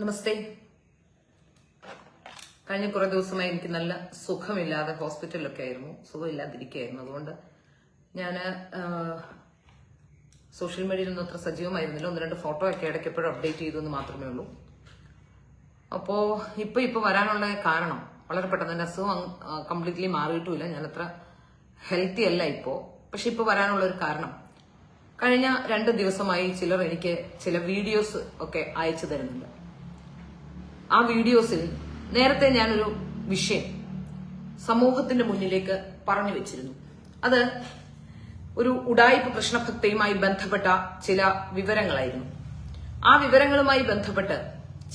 നമസ്തേ. കഴിഞ്ഞ കുറെ ദിവസമായി എനിക്ക് നല്ല സുഖമില്ലാതെ ഹോസ്പിറ്റലിലൊക്കെ ആയിരുന്നു. സുഖമില്ലാതിരിക്കുകയായിരുന്നു. അതുകൊണ്ട് ഞാൻ സോഷ്യൽ മീഡിയയിലൊന്നും അത്ര സജീവമായിരുന്നില്ല. ഒന്ന് രണ്ട് ഫോട്ടോ ഒക്കെ ഇടയ്ക്ക് എപ്പോഴും അപ്ഡേറ്റ് ചെയ്തു എന്ന് മാത്രമേ ഉള്ളൂ. അപ്പോൾ ഇപ്പൊ ഇപ്പൊ വരാനുള്ള കാരണം വളരെ പെട്ടെന്ന് തന്നെ അസുഖം കംപ്ലീറ്റ്ലി മാറിയിട്ടുമില്ല. ഞാൻ അത്ര ഹെൽത്തി അല്ല ഇപ്പോ. പക്ഷെ ഇപ്പൊ വരാനുള്ള ഒരു കാരണം. കഴിഞ്ഞ രണ്ട് ദിവസമായി ചിലർ എനിക്ക് ചില വീഡിയോസ് ഒക്കെ അയച്ചു തരുന്നുണ്ട്. ആ വീഡിയോസിൽ നേരത്തെ ഞാനൊരു വിഷയം സമൂഹത്തിന്റെ മുന്നിലേക്ക് പറഞ്ഞു വെച്ചിരുന്നു. അത് ഒരു ഉടായ്പ പ്രശ്നഭക്തയുമായി ബന്ധപ്പെട്ട ചില വിവരങ്ങളായിരുന്നു. ആ വിവരങ്ങളുമായി ബന്ധപ്പെട്ട്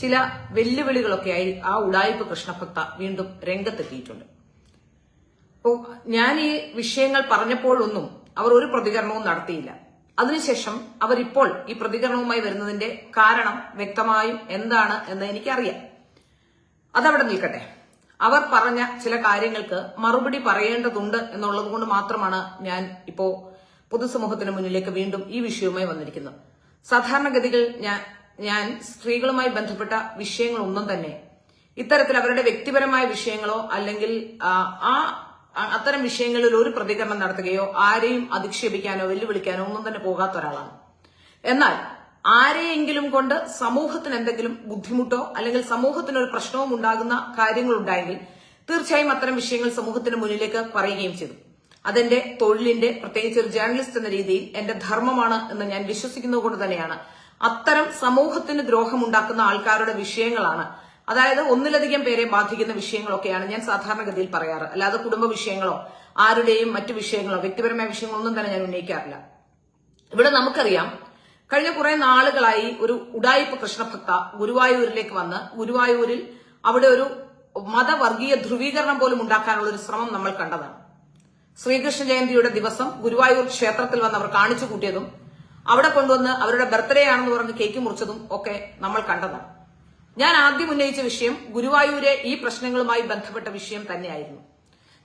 ചില വെല്ലുവിളികളൊക്കെയായി ആ ഉടായ്പ കൃഷ്ണഭക്ത വീണ്ടും രംഗത്തെത്തിയിട്ടുണ്ട്. അപ്പോ ഞാൻ ഈ വിഷയങ്ങൾ പറഞ്ഞപ്പോഴൊന്നും അവർ ഒരു പ്രതികരണവും നടത്തിയില്ല. അതിനുശേഷം അവരിപ്പോൾ ഈ പ്രതികരണവുമായി വരുന്നതിന്റെ കാരണം വ്യക്തമായും എന്താണ് എന്ന് എനിക്കറിയാം. അതവിടെ നിൽക്കട്ടെ. അവർ പറഞ്ഞ ചില കാര്യങ്ങൾക്ക് മറുപടി പറയേണ്ടതുണ്ട് എന്നുള്ളത് കൊണ്ട് മാത്രമാണ് ഞാൻ ഇപ്പോ പൊതുസമൂഹത്തിന് മുന്നിലേക്ക് വീണ്ടും ഈ വിഷയവുമായി വന്നിരിക്കുന്നത്. സാധാരണഗതികൾ ഞാൻ ഞാൻ സ്ത്രീകളുമായി ബന്ധപ്പെട്ട വിഷയങ്ങളൊന്നും തന്നെ ഇത്തരത്തിൽ അവരുടെ വ്യക്തിപരമായ വിഷയങ്ങളോ അല്ലെങ്കിൽ ആ, അത്തരം വിഷയങ്ങളിൽ ഒരു പ്രതികരണം നടത്തുകയോ ആരെയും അധിക്ഷേപിക്കാനോ വെല്ലുവിളിക്കാനോ ഒന്നും തന്നെ പോകാത്ത ഒരാളാണ്. എന്നാൽ ആരെയെങ്കിലും കൊണ്ട് സമൂഹത്തിന് എന്തെങ്കിലും ബുദ്ധിമുട്ടോ അല്ലെങ്കിൽ സമൂഹത്തിന് ഒരു പ്രശ്നവും ഉണ്ടാകുന്ന കാര്യങ്ങൾ ഉണ്ടായെങ്കിൽ തീർച്ചയായും അത്തരം വിഷയങ്ങൾ സമൂഹത്തിന് മുന്നിലേക്ക് പറയുകയും ചെയ്തു. അതെന്റെ തൊഴിലിന്റെ പ്രത്യേകിച്ച് ഒരു ജേർണലിസ്റ്റ് എന്ന രീതിയിൽ എന്റെ ധർമ്മമാണ് എന്ന് ഞാൻ വിശ്വസിക്കുന്നത് കൊണ്ട് തന്നെയാണ്. അത്തരം സമൂഹത്തിന് ദ്രോഹമുണ്ടാക്കുന്ന ആൾക്കാരുടെ വിഷയങ്ങളാണ് അതായത് ഒന്നിലധികം പേരെ ബാധിക്കുന്ന വിഷയങ്ങളൊക്കെയാണ് ഞാൻ സാധാരണഗതിയിൽ പറയാറ്. അല്ലാതെ കുടുംബ വിഷയങ്ങളോ ആരുടെയും മറ്റു വിഷയങ്ങളോ വ്യക്തിപരമായ വിഷയങ്ങളൊന്നും തന്നെ ഞാൻ ഉന്നയിക്കാറില്ല. ഇവിടെ നമുക്കറിയാം കഴിഞ്ഞ കുറെ നാളുകളായി ഒരു ഉടായിപ്പ് കൃഷ്ണഭക്ത ഗുരുവായൂരിലേക്ക് വന്ന് ഗുരുവായൂരിൽ അവിടെ ഒരു മതവർഗീയ ധ്രുവീകരണം പോലും ഉണ്ടാക്കാനുള്ള ഒരു ശ്രമം നമ്മൾ കണ്ടതാണ്. ശ്രീകൃഷ്ണ ജയന്തിയുടെ ദിവസം ഗുരുവായൂർ ക്ഷേത്രത്തിൽ വന്ന് അവർ കാണിച്ചു കൂട്ടിയതും അവിടെ കൊണ്ടുവന്ന് അവരുടെ ബർത്ത്ഡേ ആണെന്ന് പറഞ്ഞ് കേക്ക് മുറിച്ചതും ഒക്കെ നമ്മൾ കണ്ടതാണ്. ഞാൻ ആദ്യം ഉന്നയിച്ച വിഷയം ഗുരുവായൂരെ ഈ പ്രശ്നങ്ങളുമായി ബന്ധപ്പെട്ട വിഷയം തന്നെയായിരുന്നു.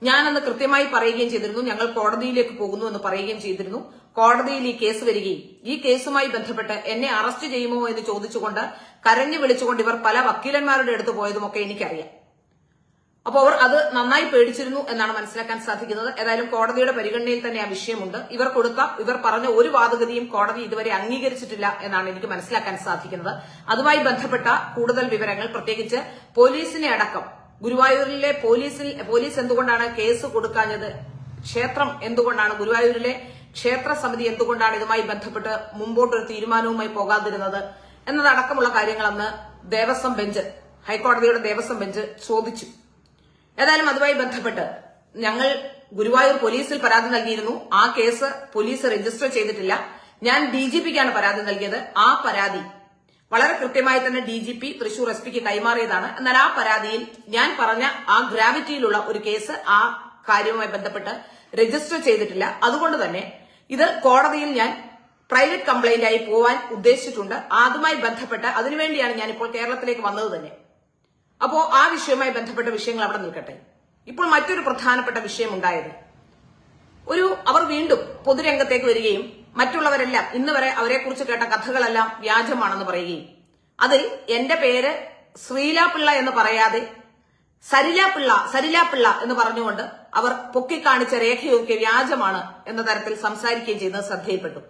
ഞാൻ അന്ന് കൃത്യമായി പറയുകയും ചെയ്തിരുന്നു ഞങ്ങൾ കോടതിയിലേക്ക് പോകുന്നു എന്ന് പറയുകയും ചെയ്തിരുന്നു. കോടതിയിൽ ഈ കേസ് വരികയും ഈ കേസുമായി ബന്ധപ്പെട്ട് എന്നെ അറസ്റ്റ് ചെയ്യുമോ എന്ന് ചോദിച്ചുകൊണ്ട് കരഞ്ഞു വിളിച്ചുകൊണ്ട് ഇവർ പല വക്കീലന്മാരുടെ അടുത്ത് പോയതുമൊക്കെ എനിക്കറിയാം. അപ്പോൾ അവർ അത് നന്നായി പേടിച്ചിരുന്നു എന്നാണ് മനസ്സിലാക്കാൻ സാധിക്കുന്നത്. ഏതായാലും കോടതിയുടെ പരിഗണനയിൽ തന്നെ ആ വിഷയമുണ്ട്. ഇവർ കൊടുത്ത ഇവർ പറഞ്ഞ ഒരു വാദഗതിയും കോടതി ഇതുവരെ അംഗീകരിച്ചിട്ടില്ല എന്നാണ് എനിക്ക് മനസ്സിലാക്കാൻ സാധിക്കുന്നത്. അതുമായി ബന്ധപ്പെട്ട കൂടുതൽ വിവരങ്ങൾ പ്രത്യേകിച്ച് പോലീസിനെ അടക്കം. ഗുരുവായൂരിലെ പോലീസിൽ പോലീസ് എന്തുകൊണ്ടാണ് കേസ് കൊടുക്കാഞ്ഞത്? ക്ഷേത്രം എന്തുകൊണ്ടാണ്? ഗുരുവായൂരിലെ ക്ഷേത്ര സമിതി എന്തുകൊണ്ടാണ് ഇതുമായി ബന്ധപ്പെട്ട് മുമ്പോട്ടൊരു തീരുമാനവുമായി പോകാതിരുന്നത്? എന്നതടക്കമുള്ള കാര്യങ്ങളെന്ന് ദേവസ്വം ബെഞ്ച് ഹൈക്കോടതിയുടെ ദേവസ്വം ബെഞ്ച് ചോദിച്ചു. ഏതായാലും അതുമായി ബന്ധപ്പെട്ട് ഞങ്ങൾ ഗുരുവായൂർ പോലീസിൽ പരാതി നൽകിയിരുന്നു. ആ കേസ് പോലീസ് രജിസ്റ്റർ ചെയ്തിട്ടില്ല. ഞാൻ ഡി ജി പിക്കാണ് പരാതി നൽകിയത്. ആ പരാതി വളരെ കൃത്യമായി തന്നെ D G P Thrissur S പിക്ക് കൈമാറിയതാണ്. എന്നാൽ ആ പരാതിയിൽ ഞാൻ പറഞ്ഞ ആ ഗ്രാവിറ്റിയിലുള്ള ഒരു കേസ് ആ കാര്യവുമായി ബന്ധപ്പെട്ട് രജിസ്റ്റർ ചെയ്തിട്ടില്ല. അതുകൊണ്ട് തന്നെ ഇത് കോടതിയിൽ ഞാൻ പ്രൈവറ്റ് കംപ്ലൈന്റ് ആയി പോവാൻ ഉദ്ദേശിച്ചിട്ടുണ്ട്. അതുമായി ബന്ധപ്പെട്ട് അതിനുവേണ്ടിയാണ് ഞാൻ ഇപ്പോൾ കേരളത്തിലേക്ക് വന്നത് തന്നെ. അപ്പോ ആ വിഷയവുമായി ബന്ധപ്പെട്ട വിഷയങ്ങൾ അവിടെ നിൽക്കട്ടെ. ഇപ്പോൾ മറ്റൊരു പ്രധാനപ്പെട്ട വിഷയം ഉണ്ടായത് ഒരു അവർ വീണ്ടും പൊതുരംഗത്തേക്ക് വരികയും മറ്റുള്ളവരെല്ലാം ഇന്ന് വരെ അവരെക്കുറിച്ച് കേട്ട കഥകളെല്ലാം വ്യാജമാണെന്ന് പറയുകയും. അതിൽ എന്റെ പേര് ശ്രീലാപിള്ള എന്ന് പറയാതെ സരിലാപിള്ള സരിലാപിള്ള എന്ന് പറഞ്ഞുകൊണ്ട് അവർ പൊക്കിക്കാണിച്ച രേഖയൊക്കെ വ്യാജമാണ് എന്ന തരത്തിൽ സംസാരിക്കുകയും ചെയ്യുന്നത് ശ്രദ്ധയിൽപ്പെട്ടു.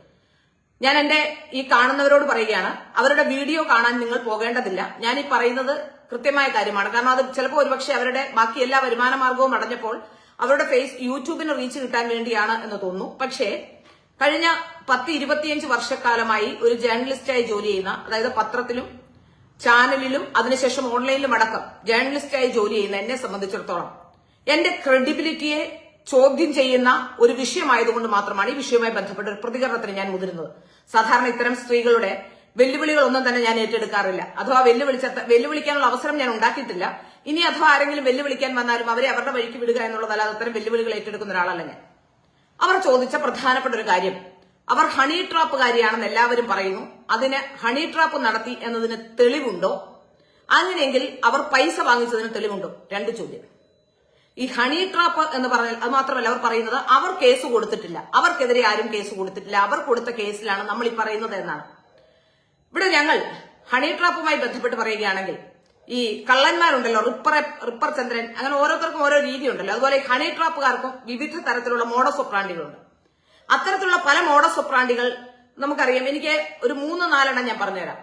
ഞാൻ എന്റെ ഈ കാണുന്നവരോട് പറയുകയാണ് അവരുടെ വീഡിയോ കാണാൻ നിങ്ങൾ പോകേണ്ടതില്ല. ഞാൻ ഈ പറയുന്നത് കൃത്യമായ കാര്യമാണ്. കാരണം അത് ചിലപ്പോൾ ഒരുപക്ഷെ അവരുടെ ബാക്കി എല്ലാ വരുമാന മാർഗവും അടഞ്ഞപ്പോൾ അവരുടെ ഫേസ് യൂട്യൂബിന് റീച്ച് കിട്ടാൻ വേണ്ടിയാണ് എന്ന് തോന്നുന്നു. പക്ഷേ കഴിഞ്ഞ പത്ത് ഇരുപത്തിയഞ്ച് വർഷക്കാലമായി ഒരു ജേർണലിസ്റ്റായി ജോലി ചെയ്യുന്ന അതായത് പത്രത്തിലും ചാനലിലും അതിനുശേഷം ഓൺലൈനിലും അടക്കം ജേർണലിസ്റ്റായി ജോലി ചെയ്യുന്ന എന്നെ സംബന്ധിച്ചിടത്തോളം എന്റെ ക്രെഡിബിലിറ്റിയെ ചോദ്യം ചെയ്യുന്ന ഒരു വിഷയമായതുകൊണ്ട് മാത്രമാണ് ഈ വിഷയവുമായി ബന്ധപ്പെട്ട ഒരു പ്രതികരണത്തിന് ഞാൻ മുതിരുന്നത്. സാധാരണ ഇത്തരം സ്ത്രീകളുടെ വെല്ലുവിളികളൊന്നും തന്നെ ഞാൻ ഏറ്റെടുക്കാറില്ല. അഥവാ വെല്ലുവിളിച്ച വെല്ലുവിളിക്കാനുള്ള അവസരം ഞാൻ ഉണ്ടാക്കിയിട്ടില്ല. ഇനി അഥവാ ആരെങ്കിലും വെല്ലുവിളിക്കാൻ വന്നാലും അവരെ അവരുടെ വഴിക്ക് വിടുക എന്നുള്ളതല്ലാതെ അത്തരം വെല്ലുവിളികൾ ഏറ്റെടുക്കുന്ന ഒരാളല്ല ഞാൻ. അവർ ചോദിച്ച പ്രധാനപ്പെട്ട ഒരു കാര്യം. അവർ ഹണി ട്രാപ്പുകാരിയാണെന്ന് എല്ലാവരും പറയുന്നു. അതിന് ഹണി ട്രാപ്പ് നടത്തി എന്നതിന് തെളിവുണ്ടോ? അങ്ങനെയെങ്കിൽ അവർ പൈസ വാങ്ങിച്ചതിന് തെളിവുണ്ടോ? രണ്ട് ചോദ്യം. ഈ ഹണി ട്രാപ്പ് എന്ന് പറഞ്ഞാൽ അത് മാത്രമല്ല അവർ പറയുന്നത് അവർ കേസ് കൊടുത്തിട്ടില്ല. അവർക്കെതിരെ ആരും കേസ് കൊടുത്തിട്ടില്ല. അവർ കൊടുത്ത കേസിലാണ് നമ്മൾ ഈ പറയുന്നത് എന്നാണ്. ഇവിടെ ഞങ്ങൾ ഹണി ട്രാപ്പുമായി ബന്ധപ്പെട്ട് പറയുകയാണെങ്കിൽ ഈ കള്ളന്മാരുണ്ടല്ലോ റിപ്പർ റിപ്പർ ചന്ദ്രൻ അങ്ങനെ ഓരോരുത്തർക്കും ഓരോ രീതിയുണ്ടല്ലോ. അതുപോലെ ഹണി ട്രാപ്പുകാർക്കും വിവിധ തരത്തിലുള്ള മോഡസ് ഒപ്രാണ്ടികളുണ്ട് അത്തരത്തിലുള്ള പല മോഡസ് ഒപ്രാണ്ടികൾ നമുക്കറിയാം. എനിക്ക് ഒരു മൂന്ന് നാലെണ്ണം ഞാൻ പറഞ്ഞുതരാം.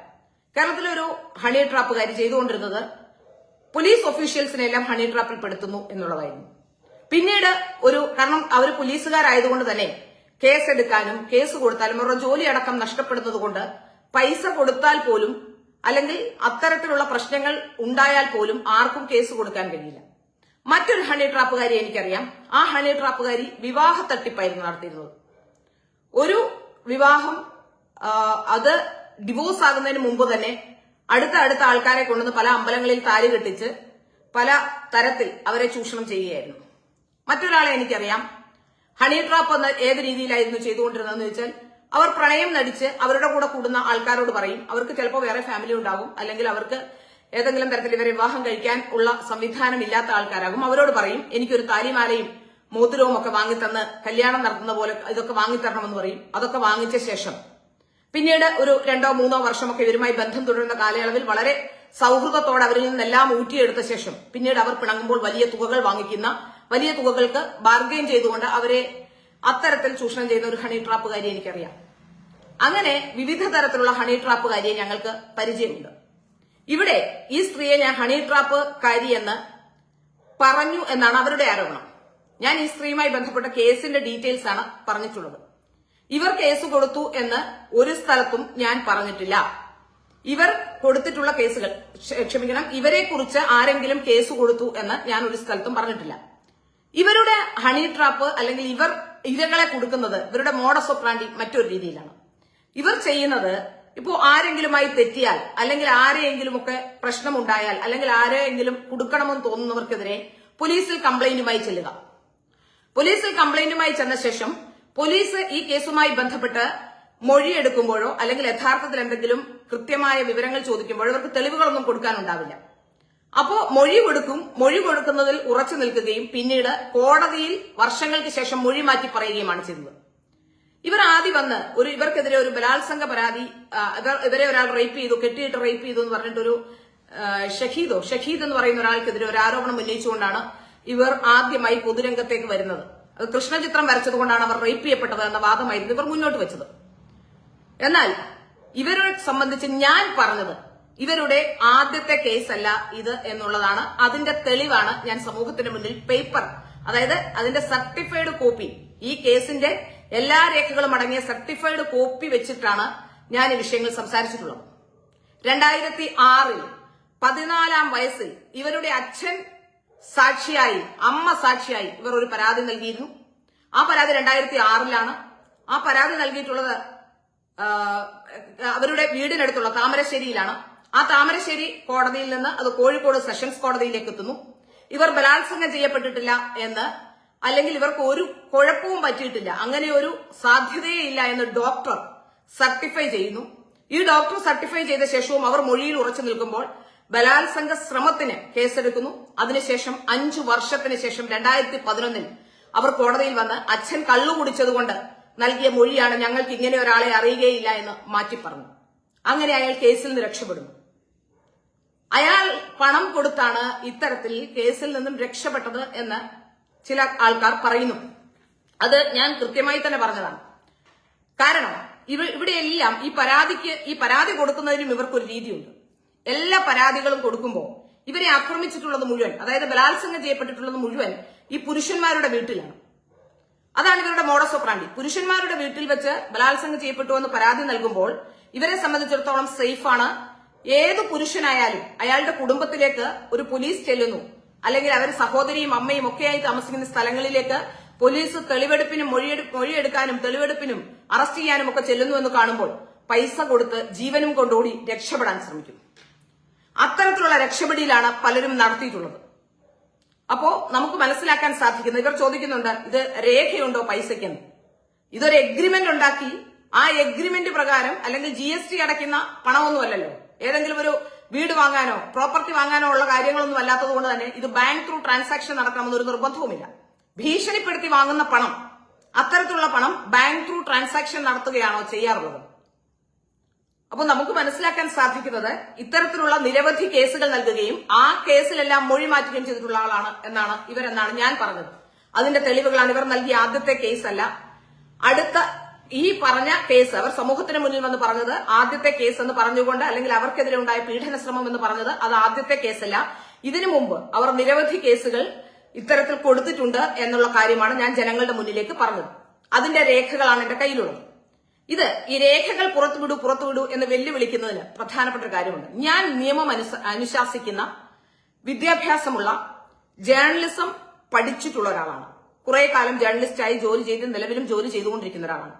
കേരളത്തിലെ ഒരു ഹണി ട്രാപ്പുകാരി ചെയ്തുകൊണ്ടിരുന്നത് പോലീസ് ഒഫീഷ്യൽസിനെ എല്ലാം ഹണി ട്രാപ്പിൽ പെടുത്തുന്നു എന്നുള്ളതായിരുന്നു. പിന്നീട് ഒരു കാരണം അവർ പോലീസുകാരായതുകൊണ്ട് തന്നെ കേസ് എടുക്കാനും കേസ് കൊടുത്താലും അവരുടെ ജോലി അടക്കം നഷ്ടപ്പെടുന്നത് കൊണ്ട് പൈസ കൊടുത്താൽ പോലും അല്ലെങ്കിൽ അത്തരത്തിലുള്ള പ്രശ്നങ്ങൾ ഉണ്ടായാൽ പോലും ആർക്കും കേസ് കൊടുക്കാൻ കഴിയില്ല. മറ്റൊരു ഹണി ട്രാപ്പുകാരി എനിക്കറിയാം. ആ ഹണി ട്രാപ്പുകാരി വിവാഹ തട്ടിപ്പായിരുന്നു നടത്തിയിരുന്നത്. ഒരു വിവാഹം അത് ഡിവോഴ്സ് ആകുന്നതിന് മുമ്പ് തന്നെ അടുത്ത അടുത്ത ആൾക്കാരെ കൊണ്ടുവന്ന് പല അമ്പലങ്ങളിൽ താലി കെട്ടിച്ച് പല തരത്തിൽ അവരെ ചൂഷണം ചെയ്യുകയായിരുന്നു. മറ്റൊരാളെ എനിക്കറിയാം. ഹണി ട്രാപ്പ് എന്ന ഏത് രീതിയിലായിരുന്നു ചെയ്തുകൊണ്ടിരുന്നതെന്ന് വെച്ചാൽ അവർ പ്രണയം നടിച്ച് അവരുടെ കൂടെ കൂടുന്ന ആൾക്കാരോട് പറയും. അവർക്ക് ചിലപ്പോൾ വേറെ ഫാമിലി ഉണ്ടാകും. അല്ലെങ്കിൽ അവർക്ക് ഏതെങ്കിലും തരത്തിൽ ഇവരെ വിവാഹം കഴിക്കാൻ ഉള്ള സംവിധാനം ഇല്ലാത്ത ആൾക്കാരാകും. അവരോട് പറയും എനിക്കൊരു താലിമാലയും മോതിരവും ഒക്കെ വാങ്ങിത്തന്ന് കല്യാണം നടത്തുന്ന പോലെ ഇതൊക്കെ വാങ്ങിത്തരണമെന്ന് പറയും. അതൊക്കെ വാങ്ങിച്ച ശേഷം. പിന്നീട് ഒരു രണ്ടോ മൂന്നോ വർഷമൊക്കെ ഇവരുമായി ബന്ധം തുടരുന്ന കാലയളവിൽ വളരെ സൗഹൃദത്തോടെ അവരിൽ നിന്നെല്ലാം ഊറ്റിയെടുത്ത ശേഷം പിന്നീട് അവർ പിണങ്ങുമ്പോൾ വലിയ തുകകൾ വാങ്ങിക്കുന്ന വലിയ തുകകൾക്ക് ബാർഗെയിൻ ചെയ്തുകൊണ്ട് അവരെ അത്തരത്തിൽ ചൂഷണം ചെയ്യുന്ന ഒരു ഹണി ട്രാപ്പുകാരി എനിക്കറിയാം. അങ്ങനെ വിവിധ തരത്തിലുള്ള ഹണി ട്രാപ്പുകാരിയെ ഞങ്ങൾക്ക് പരിചയമുണ്ട്. ഇവിടെ ഈ സ്ത്രീയെ ഞാൻ ഹണി ട്രാപ്പ് കാരി എന്ന് പറഞ്ഞു എന്നാണ് അവരുടെ ആരോപണം. ഞാൻ ഈ സ്ത്രീയുമായി ബന്ധപ്പെട്ട കേസിന്റെ ഡീറ്റെയിൽസ് ആണ് പറഞ്ഞിട്ടുള്ളത്. ഇവർ കേസ് കൊടുത്തു എന്ന് ഒരു സ്ഥലത്തും ഞാൻ പറഞ്ഞിട്ടില്ല. ഇവർ കൊടുത്തിട്ടുള്ള കേസുകൾ ക്ഷമിക്കണം ഇവരെ കുറിച്ച് ആരെങ്കിലും കേസ് കൊടുത്തു എന്ന് ഞാൻ ഒരു സ്ഥലത്തും പറഞ്ഞിട്ടില്ല. ഇവരുടെ ഹണി ട്രാപ്പ് അല്ലെങ്കിൽ ഇവർ ഇരകളെ കൊടുക്കുന്നത് ഇവരുടെ മോഡസ് ഓപ്രാണ്ടി മറ്റൊരു രീതിയിലാണ്. ഇവർ ചെയ്യുന്നത് ഇപ്പോൾ ആരെങ്കിലുമായി തെറ്റിയാൽ അല്ലെങ്കിൽ ആരെയെങ്കിലും ഒക്കെ പ്രശ്നമുണ്ടായാൽ അല്ലെങ്കിൽ ആരെയെങ്കിലും കൊടുക്കണമെന്ന് തോന്നുന്നവർക്കെതിരെ പോലീസിൽ കംപ്ലൈന്റുമായി ചെല്ലുക. പോലീസിൽ കംപ്ലൈന്റുമായി ചെന്ന ശേഷം പോലീസ് ഈ കേസുമായി ബന്ധപ്പെട്ട് മൊഴിയെടുക്കുമ്പോഴോ അല്ലെങ്കിൽ യഥാർത്ഥത്തിൽ എന്തെങ്കിലും കൃത്യമായ വിവരങ്ങൾ ചോദിക്കുമ്പോഴോ ഇവർക്ക് തെളിവുകളൊന്നും കൊടുക്കാനുണ്ടാവില്ല. അപ്പോ മൊഴി കൊടുക്കും മൊഴി കൊടുക്കുന്നതിൽ ഉറച്ചു നിൽക്കുകയും പിന്നീട് കോടതിയിൽ വർഷങ്ങൾക്ക് ശേഷം മൊഴി മാറ്റി പറയുകയുമാണ് ചെയ്തത്. ഇവർ ആദ്യം വന്ന് ഒരു ഇവർക്കെതിരെ ഒരു ബലാത്സംഗ പരാതി ഇവരെ ഒരാൾ റേപ്പ് ചെയ്തു കെട്ടിയിട്ട് റേപ്പ് ചെയ്തു എന്ന് പറഞ്ഞിട്ടൊരു ഷഹീദോ ഷഹീദ് എന്ന് പറയുന്ന ഒരാൾക്കെതിരെ ഒരു ആരോപണം ഉന്നയിച്ചുകൊണ്ടാണ് ഇവർ ആദ്യമായി പൊതുരംഗത്തേക്ക് വരുന്നത്. അത് കൃഷ്ണചിത്രം വരച്ചതുകൊണ്ടാണ് അവർ റേപ്പ് ചെയ്യപ്പെട്ടത് എന്ന വാദമായിരുന്നു ഇവർ മുന്നോട്ട് വെച്ചത്. എന്നാൽ ഇവരെ സംബന്ധിച്ച് ഞാൻ പറഞ്ഞത് ഇവരുടെ ആദ്യത്തെ കേസല്ല ഇത് എന്നുള്ളതാണ്. അതിന്റെ തെളിവാണ് ഞാൻ സമൂഹത്തിന് മുന്നിൽ പേപ്പർ അതായത് അതിന്റെ സർട്ടിഫൈഡ് കോപ്പി ഈ കേസിന്റെ എല്ലാ രേഖകളും അടങ്ങിയ സർട്ടിഫൈഡ് കോപ്പി വെച്ചിട്ടാണ് ഞാൻ ഈ വിഷയങ്ങൾ സംസാരിച്ചിട്ടുള്ളത്. രണ്ടായിരത്തി ആറിൽ പതിനാലാം വയസ്സിൽ ഇവരുടെ അച്ഛൻ സാക്ഷിയായി അമ്മ സാക്ഷിയായി ഇവർ ഒരു പരാതി നൽകിയിരുന്നു. ആ പരാതി രണ്ടായിരത്തി ആറിലാണ് ആ പരാതി നൽകിയിട്ടുള്ളത് അവരുടെ വീടിനടുത്തുള്ള താമരശ്ശേരിയിലാണ്. ആ താമരശ്ശേരി കോടതിയിൽ നിന്ന് അത് കോഴിക്കോട് സെഷൻസ് കോടതിയിലേക്ക് എത്തുന്നു. ഇവർ ബലാത്സംഗം ചെയ്യപ്പെട്ടിട്ടില്ല എന്ന് അല്ലെങ്കിൽ ഇവർക്ക് ഒരു കുഴപ്പവും പറ്റിയിട്ടില്ല. അങ്ങനെ ഒരു സാധ്യതയേ ഇല്ല എന്ന് ഡോക്ടർ സർട്ടിഫൈ ചെയ്യുന്നു. ഈ ഡോക്ടർ സർട്ടിഫൈ ചെയ്ത ശേഷവും അവർ മൊഴിയിൽ ഉറച്ചു നിൽക്കുമ്പോൾ ബലാത്സംഗ ശ്രമത്തിന് കേസെടുക്കുന്നു. അതിനുശേഷം അഞ്ചു വർഷത്തിന് ശേഷം രണ്ടായിരത്തി പതിനൊന്നിൽ അവർ കോടതിയിൽ വന്ന് അച്ഛൻ കള്ളു കുടിച്ചതുകൊണ്ട് നൽകിയ മൊഴിയാണ് ഞങ്ങൾക്ക് ഇങ്ങനെ ഒരാളെ അറിയുകയില്ല എന്ന് മാറ്റി പറഞ്ഞു അങ്ങനെ അയാൾ കേസിൽ നിന്ന് രക്ഷപ്പെടുന്നു. അയാൾ പണം കൊടുത്താണ് ഇത്തരത്തിൽ കേസിൽ നിന്നും രക്ഷപ്പെട്ടത് എന്ന് ചില ആൾക്കാർ പറയുന്നു. അത് ഞാൻ കൃത്യമായി തന്നെ പറഞ്ഞതാണ്. കാരണം ഇവ ഇവിടെയെല്ലാം ഈ പരാതിക്ക് ഈ പരാതി കൊടുക്കുന്നതിനും ഇവർക്കൊരു രീതിയുണ്ട്. എല്ലാ പരാതികളും കൊടുക്കുമ്പോൾ ഇവരെ ആക്രമിച്ചിട്ടുള്ളത് മുഴുവൻ അതായത് ബലാത്സംഗം ചെയ്യപ്പെട്ടിട്ടുള്ളത് മുഴുവൻ ഈ പുരുഷന്മാരുടെ വീട്ടിലാണ്. അതാണ് ഇവരുടെ മോഡസ് ഓപ്രാണ്ടി പുരുഷന്മാരുടെ വീട്ടിൽ വെച്ച് ബലാത്സംഗം ചെയ്യപ്പെട്ടു എന്ന് പരാതി നൽകുമ്പോൾ ഇവരെ സംബന്ധിച്ചിടത്തോളം സേഫാണ് ഏത് പുരുഷനായാലും അയാളുടെ കുടുംബത്തിലേക്ക് ഒരു പോലീസ് ചെല്ലുന്നു. അല്ലെങ്കിൽ അവർ സഹോദരിയും അമ്മയും ഒക്കെയായി താമസിക്കുന്ന സ്ഥലങ്ങളിലേക്ക് പോലീസ് തെളിവെടുപ്പിനും മൊഴിയെടു മൊഴിയെടുക്കാനും തെളിവെടുപ്പിനും അറസ്റ്റ് ചെയ്യാനും ഒക്കെ ചെല്ലുന്നു എന്ന് കാണുമ്പോൾ പൈസ കൊടുത്ത് ജീവനും കൊണ്ടുകൂടി രക്ഷപ്പെടാൻ ശ്രമിക്കും. അത്തരത്തിലുള്ള രക്ഷപ്പെടിയിലാണ് പലരും നടത്തിയിട്ടുള്ളത്. അപ്പോ നമുക്ക് മനസ്സിലാക്കാൻ സാധിക്കുന്നു ഇവർ ചോദിക്കുന്നുണ്ട് ഇത് രേഖയുണ്ടോ പൈസയ്ക്കെന്ന്. ഇതൊരു എഗ്രിമെന്റ് ഉണ്ടാക്കി ആ എഗ്രിമെന്റ് പ്രകാരം അല്ലെങ്കിൽ ജി അടയ്ക്കുന്ന പണമൊന്നുമല്ലല്ലോ. ഏതെങ്കിലും ഒരു വീട് വാങ്ങാനോ പ്രോപ്പർട്ടി വാങ്ങാനോ ഉള്ള കാര്യങ്ങളൊന്നും അല്ലാത്തത് കൊണ്ട് തന്നെ ഇത് ബാങ്ക് ത്രൂ ട്രാൻസാക്ഷൻ നടക്കണമെന്നൊരു നിർബന്ധവുമില്ല. ഭീഷണിപ്പെടുത്തി വാങ്ങുന്ന പണം അത്തരത്തിലുള്ള പണം ബാങ്ക് ത്രൂ ട്രാൻസാക്ഷൻ നടത്തുകയാണോ ചെയ്യാറുള്ളത്? അപ്പൊ നമുക്ക് മനസ്സിലാക്കാൻ സാധിക്കുന്നത് ഇത്തരത്തിലുള്ള നിരവധി കേസുകൾ നൽകുകയും ആ കേസിലെല്ലാം മൊഴി മാറ്റുകയും ചെയ്തിട്ടുള്ള ആളാണ് എന്നാണ് ഇവരെന്നാണ് ഞാൻ പറഞ്ഞത്. അതിന്റെ തെളിവുകളാണ് ഇവർ നൽകിയ ആദ്യത്തെ കേസല്ല. അടുത്ത ഈ പറഞ്ഞ കേസ് അവർ സമൂഹത്തിന് മുന്നിൽ വന്ന് പറഞ്ഞത് ആദ്യത്തെ കേസ് എന്ന് പറഞ്ഞുകൊണ്ട് അല്ലെങ്കിൽ അവർക്കെതിരെ ഉണ്ടായ പീഡന ശ്രമം എന്ന് പറഞ്ഞത് അത് ആദ്യത്തെ കേസല്ല. ഇതിനു മുമ്പ് അവർ നിരവധി കേസുകൾ ഇത്തരത്തിൽ കൊടുത്തിട്ടുണ്ട് എന്നുള്ള കാര്യമാണ് ഞാൻ ജനങ്ങളുടെ മുന്നിലേക്ക് പറഞ്ഞത്. അതിന്റെ രേഖകളാണ് എന്റെ കയ്യിലുള്ളത്. ഇത് ഈ രേഖകൾ പുറത്തുവിടൂ പുറത്തുവിടൂ എന്ന് വെല്ലുവിളിക്കുന്നതിന് പ്രധാനപ്പെട്ട ഒരു കാര്യമുണ്ട്. ഞാൻ നിയമം അനുശാസിക്കുന്ന വിദ്യാഭ്യാസമുള്ള ജേർണലിസം പഠിച്ചിട്ടുള്ള ഒരാളാണ്. കുറെ കാലം ജേർണലിസ്റ്റായി ജോലി ചെയ്ത് നിലവിലും ജോലി ചെയ്തുകൊണ്ടിരിക്കുന്ന ഒരാളാണ്.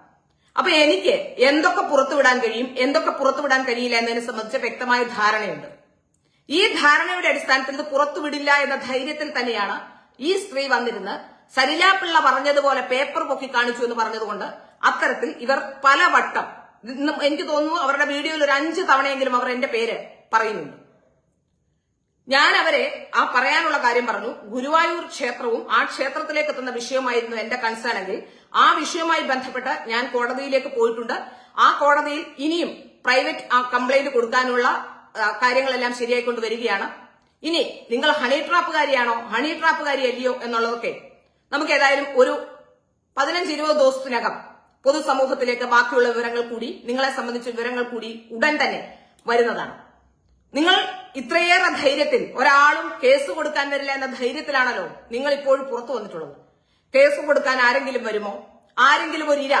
അപ്പൊ എനിക്ക് എന്തൊക്കെ പുറത്തുവിടാൻ കഴിയും എന്തൊക്കെ പുറത്തുവിടാൻ കഴിയില്ല എന്നതിനെ സംബന്ധിച്ച് വ്യക്തമായ ധാരണയുണ്ട്. ഈ ധാരണയുടെ അടിസ്ഥാനത്തിൽ ഇത് പുറത്തുവിടില്ല എന്ന ധൈര്യത്തിൽ തന്നെയാണ് ഈ സ്ത്രീ വന്നിരുന്ന് സരിലാപിള്ള പറഞ്ഞതുപോലെ പേപ്പർ പൊക്കി കാണിച്ചു എന്ന് പറഞ്ഞതുകൊണ്ട് അത്തരത്തിൽ ഇവർ പലവട്ടം എനിക്ക് തോന്നുന്നു അവരുടെ വീഡിയോയിൽ ഒരു അഞ്ച് തവണയെങ്കിലും അവർ എന്റെ പേര് പറയുന്നുണ്ട്. ഞാൻ അവരെ ആ പറയാനുള്ള കാര്യം പറഞ്ഞു. ഗുരുവായൂർ ക്ഷേത്രവും ആ ക്ഷേത്രത്തിലേക്ക് എത്തുന്ന വിഷയമായിരുന്നു എന്റെ കൺസേൺ എങ്കിൽ ആ വിഷയവുമായി ബന്ധപ്പെട്ട് ഞാൻ കോടതിയിലേക്ക് പോയിട്ടുണ്ട്. ആ കോടതിയിൽ ഇനിയും പ്രൈവറ്റ് കംപ്ലൈന്റ് കൊടുക്കാനുള്ള കാര്യങ്ങളെല്ലാം ശരിയായിക്കൊണ്ട് വരികയാണ്. ഇനി നിങ്ങൾ ഹണി ട്രാപ്പുകാരിയാണോ? ഹണി ട്രാപ്പുകാരി അല്ലയോ എന്നുള്ളതൊക്കെ നമുക്ക് ഏതായാലും ഒരു പതിനഞ്ച് ഇരുപത് ദിവസത്തിനകം പൊതുസമൂഹത്തിലേക്ക് ബാക്കിയുള്ള വിവരങ്ങൾ കൂടി നിങ്ങളെ സംബന്ധിച്ച വിവരങ്ങൾ കൂടി ഉടൻ തന്നെ വരുന്നതാണ്. നിങ്ങൾ ഇത്രയേറെ ധൈര്യത്തിൽ ഒരാളും കേസ് കൊടുക്കാൻ വരില്ല എന്ന ധൈര്യത്തിലാണല്ലോ നിങ്ങൾ ഇപ്പോഴും പുറത്തു വന്നിട്ടുള്ളത്. കേസ് കൊടുക്കാൻ ആരെങ്കിലും വരുമോ? ആരെങ്കിലും ഒരു ഇര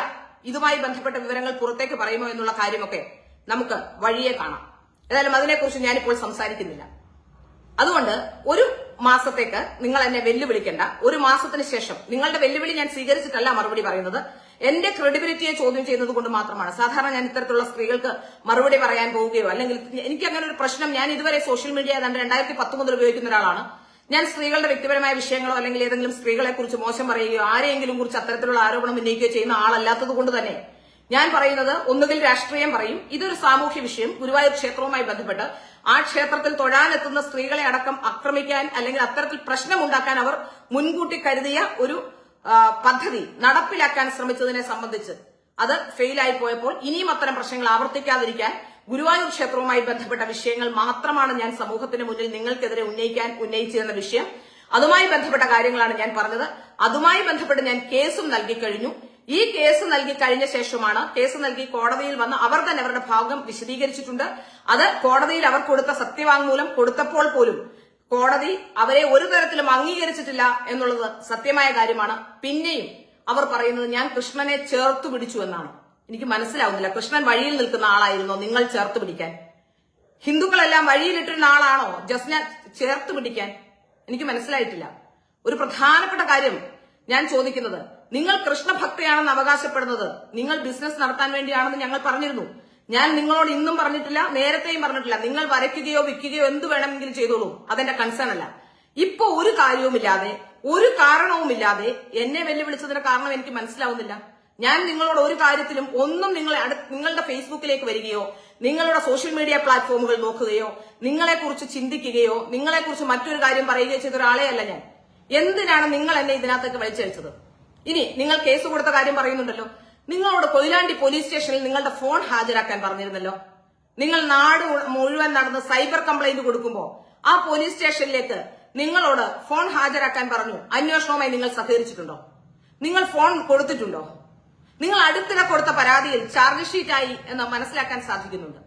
ഇതുമായി ബന്ധപ്പെട്ട വിവരങ്ങൾ പുറത്തേക്ക് പറയുമോ എന്നുള്ള കാര്യമൊക്കെ നമുക്ക് വഴിയെ കാണാം. ഏതായാലും അതിനെക്കുറിച്ച് ഞാനിപ്പോൾ സംസാരിക്കുന്നില്ല. അതുകൊണ്ട് ഒരു മാസത്തേക്ക് നിങ്ങൾ എന്നെ വെല്ലുവിളിക്കേണ്ട. ഒരു മാസത്തിന് ശേഷം നിങ്ങളുടെ വെല്ലുവിളി ഞാൻ സ്വീകരിച്ചിട്ടല്ല മറുപടി പറയുന്നത്. എന്റെ ക്രെഡിബിലിറ്റിയെ ചോദ്യം ചെയ്യുന്നത് കൊണ്ട് മാത്രമാണ്. സാധാരണ ഞാൻ ഇത്തരത്തിലുള്ള സ്ത്രീകൾക്ക് മറുപടി പറയാൻ പോവുകയോ അല്ലെങ്കിൽ എനിക്ക് അങ്ങനെ ഒരു പ്രശ്നം ഞാൻ ഇതുവരെ സോഷ്യൽ മീഡിയ രണ്ടായിരത്തി പത്ത് മുതൽ ഉപയോഗിക്കുന്ന ഒരാളാണ്. ഞാൻ സ്ത്രീകളുടെ വ്യക്തിപരമായ വിഷയങ്ങളോ അല്ലെങ്കിൽ ഏതെങ്കിലും സ്ത്രീകളെ കുറിച്ച് മോശം പറയുകയോ ആരെയെങ്കിലും കുറിച്ച് അത്തരത്തിലുള്ള ആരോപണം ഉന്നയിക്കുകയോ ചെയ്യുന്ന ആളല്ലാത്തത് കൊണ്ട് തന്നെ ഞാൻ പറയുന്നത് ഒന്നുകിൽ രാഷ്ട്രീയം പറയും. ഇതൊരു സാമൂഹ്യ വിഷയം. ഗുരുവായൂർ ക്ഷേത്രവുമായി ബന്ധപ്പെട്ട് ആ ക്ഷേത്രത്തിൽ തൊഴാനെത്തുന്ന സ്ത്രീകളെ അടക്കം ആക്രമിക്കാൻ അല്ലെങ്കിൽ അത്തരത്തിൽ പ്രശ്നമുണ്ടാക്കാൻ അവർ മുൻകൂട്ടി കരുതിയ ഒരു പദ്ധതി നടപ്പിലാക്കാൻ ശ്രമിച്ചതിനെ സംബന്ധിച്ച് അത് ഫെയിലായി പോയപ്പോൾ ഇനിയും അത്തരം പ്രശ്നങ്ങൾ ആവർത്തിക്കാതിരിക്കാൻ ഗുരുവായൂർ ക്ഷേത്രവുമായി ബന്ധപ്പെട്ട വിഷയങ്ങൾ മാത്രമാണ് ഞാൻ സമൂഹത്തിന് മുന്നിൽ നിങ്ങൾക്കെതിരെ ഉന്നയിക്കാൻ ഉന്നയിച്ചിരുന്ന വിഷയം. അതുമായി ബന്ധപ്പെട്ട കാര്യങ്ങളാണ് ഞാൻ പറഞ്ഞത്. അതുമായി ബന്ധപ്പെട്ട് ഞാൻ കേസും നൽകിക്കഴിഞ്ഞു ഈ കേസ് നൽകി കഴിഞ്ഞ ശേഷമാണ് കേസ് നൽകി കോടതിയിൽ വന്ന് അവർ തന്നെ അവരുടെ ഭാഗം വിശദീകരിച്ചിട്ടുണ്ട്. അത് കോടതിയിൽ അവർ കൊടുത്ത സത്യവാങ്മൂലം കൊടുത്തപ്പോൾ പോലും കോടതി അവരെ ഒരു തരത്തിലും അംഗീകരിച്ചിട്ടില്ല എന്നുള്ളത് സത്യമായ കാര്യമാണ്. പിന്നെയും അവർ പറയുന്നത് ഞാൻ കൃഷ്ണനെ ചേർത്തു പിടിച്ചു എന്നാണ്. എനിക്ക് മനസ്സിലാവുന്നില്ല. കൃഷ്ണൻ വഴിയിൽ നിൽക്കുന്ന ആളായിരുന്നോ നിങ്ങൾ ചേർത്ത് പിടിക്കാൻ? ഹിന്ദുക്കളെല്ലാം വഴിയിലിട്ടിരുന്ന ആളാണോ? ജസ്ന ചേർത്ത് പിടിക്കാൻ. എനിക്ക് മനസ്സിലായിട്ടില്ല. ഒരു പ്രധാനപ്പെട്ട കാര്യം ഞാൻ ചോദിക്കുന്നത് നിങ്ങൾ കൃഷ്ണഭക്തയാണെന്ന് അവകാശപ്പെടുന്നത് നിങ്ങൾ ബിസിനസ് നടത്താൻ വേണ്ടിയാണെന്ന് ഞങ്ങൾ പറഞ്ഞിരുന്നു. ഞാൻ നിങ്ങളോട് ഇന്നും പറഞ്ഞിട്ടില്ല നേരത്തെയും പറഞ്ഞിട്ടില്ല. നിങ്ങൾ വരയ്ക്കുകയോ വിൽക്കുകയോ എന്ത് വേണമെങ്കിലും ചെയ്തോളൂ. അതെന്റെ കൺസേൺ അല്ല. ഇപ്പൊ ഒരു കാര്യവുമില്ലാതെ ഒരു കാരണവുമില്ലാതെ എന്നെ വെല്ലുവിളിച്ചതിന്റെ കാരണം എനിക്ക് മനസ്സിലാവുന്നില്ല. ഞാൻ നിങ്ങളോട് ഒരു കാര്യത്തിലും ഒന്നും നിങ്ങളെ നിങ്ങളുടെ ഫേസ്ബുക്കിലേക്ക് വരികയോ നിങ്ങളുടെ സോഷ്യൽ മീഡിയ പ്ലാറ്റ്ഫോമുകൾ നോക്കുകയോ നിങ്ങളെക്കുറിച്ച് ചിന്തിക്കുകയോ നിങ്ങളെക്കുറിച്ച് മറ്റൊരു കാര്യം പറയുകയോ ചെയ്ത ഒരാളെയല്ല ഞാൻ. എന്തിനാണ് നിങ്ങൾ എന്നെ ഇതിനകത്തേക്ക് വലിച്ചഴിച്ചത്? ഇനി നിങ്ങൾ കേസ് കൊടുത്ത കാര്യം പറയുന്നുണ്ടല്ലോ. നിങ്ങളോട് കൊയിലാണ്ടി പോലീസ് സ്റ്റേഷനിൽ നിങ്ങളുടെ ഫോൺ ഹാജരാക്കാൻ പറഞ്ഞിരുന്നല്ലോ. നിങ്ങൾ നാട് മുഴുവൻ നടന്ന് സൈബർ കംപ്ലൈന്റ് കൊടുക്കുമ്പോൾ ആ പോലീസ് സ്റ്റേഷനിലേക്ക് നിങ്ങളോട് ഫോൺ ഹാജരാക്കാൻ പറഞ്ഞു. അന്വേഷണവുമായി നിങ്ങൾ സഹകരിച്ചിട്ടുണ്ടോ? നിങ്ങൾ ഫോൺ കൊടുത്തിട്ടുണ്ടോ? നിങ്ങൾ അടുത്തിടെ കൊടുത്ത പരാതിയിൽ ചാർജ് ഷീറ്റായി എന്ന് മനസ്സിലാക്കാൻ സാധിക്കുന്നുണ്ട്.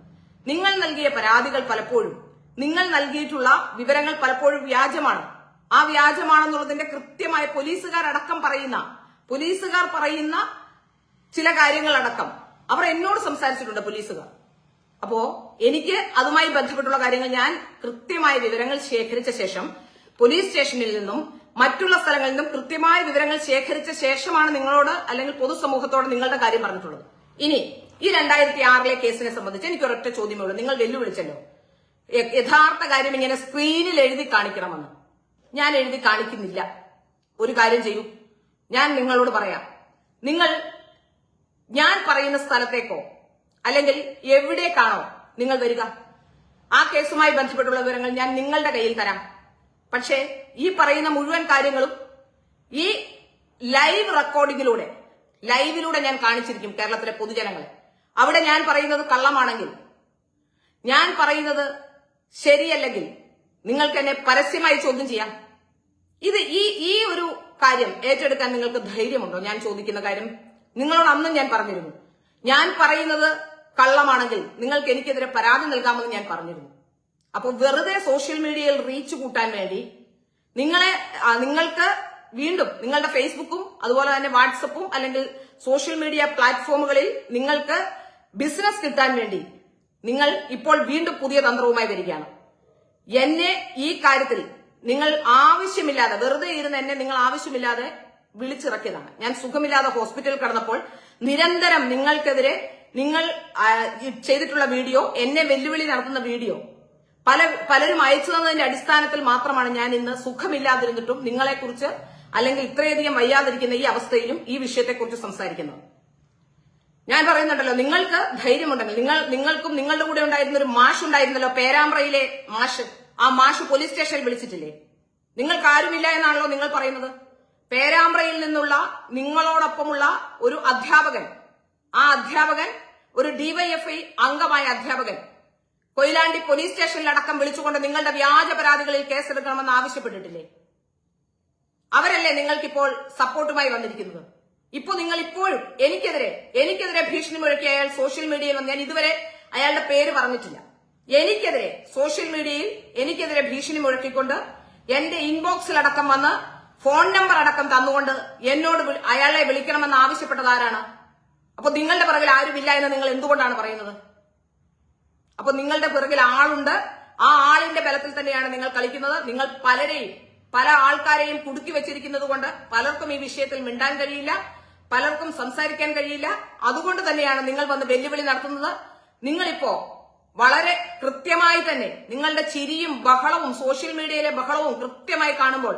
നിങ്ങൾ നൽകിയ പരാതികൾ പലപ്പോഴും നിങ്ങൾ നൽകിയിട്ടുള്ള വിവരങ്ങൾ പലപ്പോഴും വ്യാജമാണ്. ആ വ്യാജമാണെന്നുള്ളതിന്റെ കൃത്യമായ പോലീസുകാർ അടക്കം പറയുന്ന പോലീസുകാർ പറയുന്ന ചില കാര്യങ്ങളടക്കം അവർ എന്നോട് സംസാരിച്ചിട്ടുണ്ട് പോലീസുകാർ. അപ്പോ എനിക്ക് അതുമായി ബന്ധപ്പെട്ടുള്ള കാര്യങ്ങൾ ഞാൻ കൃത്യമായ വിവരങ്ങൾ ശേഖരിച്ച ശേഷം പോലീസ് സ്റ്റേഷനിൽ നിന്നും മറ്റുള്ള സ്ഥലങ്ങളിൽ നിന്നും കൃത്യമായ വിവരങ്ങൾ ശേഖരിച്ച ശേഷമാണ് നിങ്ങളോട് അല്ലെങ്കിൽ പൊതുസമൂഹത്തോട് നിങ്ങളുടെ കാര്യം പറഞ്ഞിട്ടുള്ളത്. ഇനി ഈ രണ്ടായിരത്തി ആറിലെ കേസിനെ സംബന്ധിച്ച് എനിക്ക് ഒരൊറ്റ ചോദ്യമേ ഉള്ളൂ നിങ്ങൾ വെല്ലുവിളിച്ചല്ലോ. യഥാർത്ഥ കാര്യം ഇങ്ങനെ സ്ക്രീനിൽ എഴുതി കാണിക്കണമെന്ന്. ഞാൻ എഴുതി കാണിക്കുന്നില്ല. ഒരു കാര്യം ചെയ്യൂ. ഞാൻ നിങ്ങളോട് പറയാം. നിങ്ങൾ ഞാൻ പറയുന്ന സ്ഥലത്തേക്കോ അല്ലെങ്കിൽ എവിടേക്കാണോ നിങ്ങൾ വരിക. ആ കേസുമായി ബന്ധപ്പെട്ടുള്ള വിവരങ്ങൾ ഞാൻ നിങ്ങളുടെ കയ്യിൽ തരാം. പക്ഷേ ഈ പറയുന്ന മുഴുവൻ കാര്യങ്ങളും ഈ ലൈവ് റെക്കോർഡിങ്ങിലൂടെ ലൈവിലൂടെ ഞാൻ കാണിച്ചിരിക്കും കേരളത്തിലെ പൊതുജനങ്ങളെ. അവിടെ ഞാൻ പറയുന്നത് കള്ളമാണെങ്കിൽ ഞാൻ പറയുന്നത് ശരിയല്ലെങ്കിൽ നിങ്ങൾക്ക് എന്നെ പരസ്യമായി ചോദ്യം ചെയ്യാം. ഇത് ഈ ഈ ഒരു കാര്യം ഏറ്റെടുക്കാൻ നിങ്ങൾക്ക് ധൈര്യമുണ്ടോ? ഞാൻ ചോദിക്കുന്ന കാര്യം നിങ്ങളോട് അന്നും ഞാൻ പറഞ്ഞിരുന്നു. ഞാൻ പറയുന്നത് കള്ളമാണെങ്കിൽ നിങ്ങൾക്ക് എനിക്കെതിരെ പരാതി നൽകാമെന്ന് ഞാൻ പറഞ്ഞിരുന്നു. അപ്പൊ വെറുതെ സോഷ്യൽ മീഡിയയിൽ റീച്ച് കൂട്ടാൻ വേണ്ടി നിങ്ങളെ നിങ്ങൾക്ക് വീണ്ടും നിങ്ങളുടെ ഫേസ്ബുക്കും അതുപോലെ തന്നെ വാട്സപ്പും അല്ലെങ്കിൽ സോഷ്യൽ മീഡിയ പ്ലാറ്റ്ഫോമുകളിൽ നിങ്ങൾക്ക് ബിസിനസ് കിട്ടാൻ വേണ്ടി നിങ്ങൾ ഇപ്പോൾ വീണ്ടും പുതിയ തന്ത്രവുമായി വരികയാണ്. എന്നെ ഈ കാര്യത്തിൽ നിങ്ങൾ ആവശ്യമില്ലാതെ വെറുതെ ഇരുന്ന് എന്നെ നിങ്ങൾ ആവശ്യമില്ലാതെ വിളിച്ചിറക്കിയതാണ്. ഞാൻ സുഖമില്ലാതെ ഹോസ്പിറ്റലിൽ കടന്നപ്പോൾ നിരന്തരം നിങ്ങൾക്കെതിരെ നിങ്ങൾ ചെയ്തിട്ടുള്ള വീഡിയോ എന്നെ വെല്ലുവിളി നടത്തുന്ന വീഡിയോ പല പലരും അയച്ചു തന്നതിന്റെ അടിസ്ഥാനത്തിൽ മാത്രമാണ് ഞാൻ ഇന്ന് സുഖമില്ലാതിരുന്നിട്ടും നിങ്ങളെക്കുറിച്ച് അല്ലെങ്കിൽ ഇത്രയധികം വയ്യാതിരിക്കുന്ന ഈ അവസ്ഥയിലും ഈ വിഷയത്തെക്കുറിച്ച് സംസാരിക്കുന്നത്. ഞാൻ പറയുന്നുണ്ടല്ലോ നിങ്ങൾക്ക് ധൈര്യമുണ്ടെങ്കിൽ നിങ്ങൾ നിങ്ങൾക്കും നിങ്ങളുടെ കൂടെ ഉണ്ടായിരുന്ന ഒരു മാഷ് ഉണ്ടായിരുന്നല്ലോ പേരാമ്പ്രയിലെ മാഷ്. ആ മാഷ് പോലീസ് സ്റ്റേഷനിൽ വിളിച്ചിട്ടില്ലേ? നിങ്ങൾക്ക് ആരുമില്ല എന്നാണല്ലോ നിങ്ങൾ പറയുന്നത്? പേരാമ്പ്രയിൽ നിന്നുള്ള നിങ്ങളോടൊപ്പമുള്ള ഒരു അധ്യാപകൻ ആ അധ്യാപകൻ ഒരു ഡിവൈഎഫ്ഐ അംഗമായ അധ്യാപകൻ കൊയിലാണ്ടി പോലീസ് സ്റ്റേഷനിൽ അടക്കം വിളിച്ചുകൊണ്ട് നിങ്ങളുടെ വ്യാജ പരാതികളിൽ കേസെടുക്കണമെന്ന് ആവശ്യപ്പെട്ടിട്ടില്ലേ? അവരല്ലേ നിങ്ങൾക്കിപ്പോൾ സപ്പോർട്ടുമായി വന്നിരിക്കുന്നത്? ഇപ്പോൾ നിങ്ങൾ ഇപ്പോഴും എനിക്കെതിരെ എനിക്കെതിരെ ഭീഷണി മുഴക്കി അയാൾ സോഷ്യൽ മീഡിയയിൽ വന്ന് ഞാൻ ഇതുവരെ അയാളുടെ പേര് പറഞ്ഞിട്ടില്ല. എനിക്കെതിരെ സോഷ്യൽ മീഡിയയിൽ എനിക്കെതിരെ ഭീഷണി മുഴക്കിക്കൊണ്ട് എന്റെ ഇൻബോക്സിൽ അടക്കം വന്ന് ഫോൺ നമ്പർ അടക്കം തന്നുകൊണ്ട് എന്നോട് അയാളെ വിളിക്കണമെന്ന് ആവശ്യപ്പെട്ടത് ആരാണ്? അപ്പൊ നിങ്ങളുടെ പിറകിൽ ആരുമില്ല എന്ന് നിങ്ങൾ എന്തുകൊണ്ടാണ് പറയുന്നത്? അപ്പൊ നിങ്ങളുടെ പിറകിൽ ആളുണ്ട്. ആ ആളിന്റെ ബലത്തിൽ തന്നെയാണ് നിങ്ങൾ കളിക്കുന്നത്. നിങ്ങൾ പലരെയും പല ആൾക്കാരെയും കുടുക്കി വെച്ചിരിക്കുന്നത് കൊണ്ട് പലർക്കും ഈ വിഷയത്തിൽ മിണ്ടാൻ കഴിയില്ല പലർക്കും സംസാരിക്കാൻ കഴിയില്ല. അതുകൊണ്ട് തന്നെയാണ് നിങ്ങൾ വന്ന് വെല്ലുവിളി നടത്തുന്നത്. നിങ്ങളിപ്പോ വളരെ കൃത്യമായി തന്നെ നിങ്ങളുടെ ചിരിയും ബഹളവും സോഷ്യൽ മീഡിയയിലെ ബഹളവും കൃത്യമായി കാണുമ്പോൾ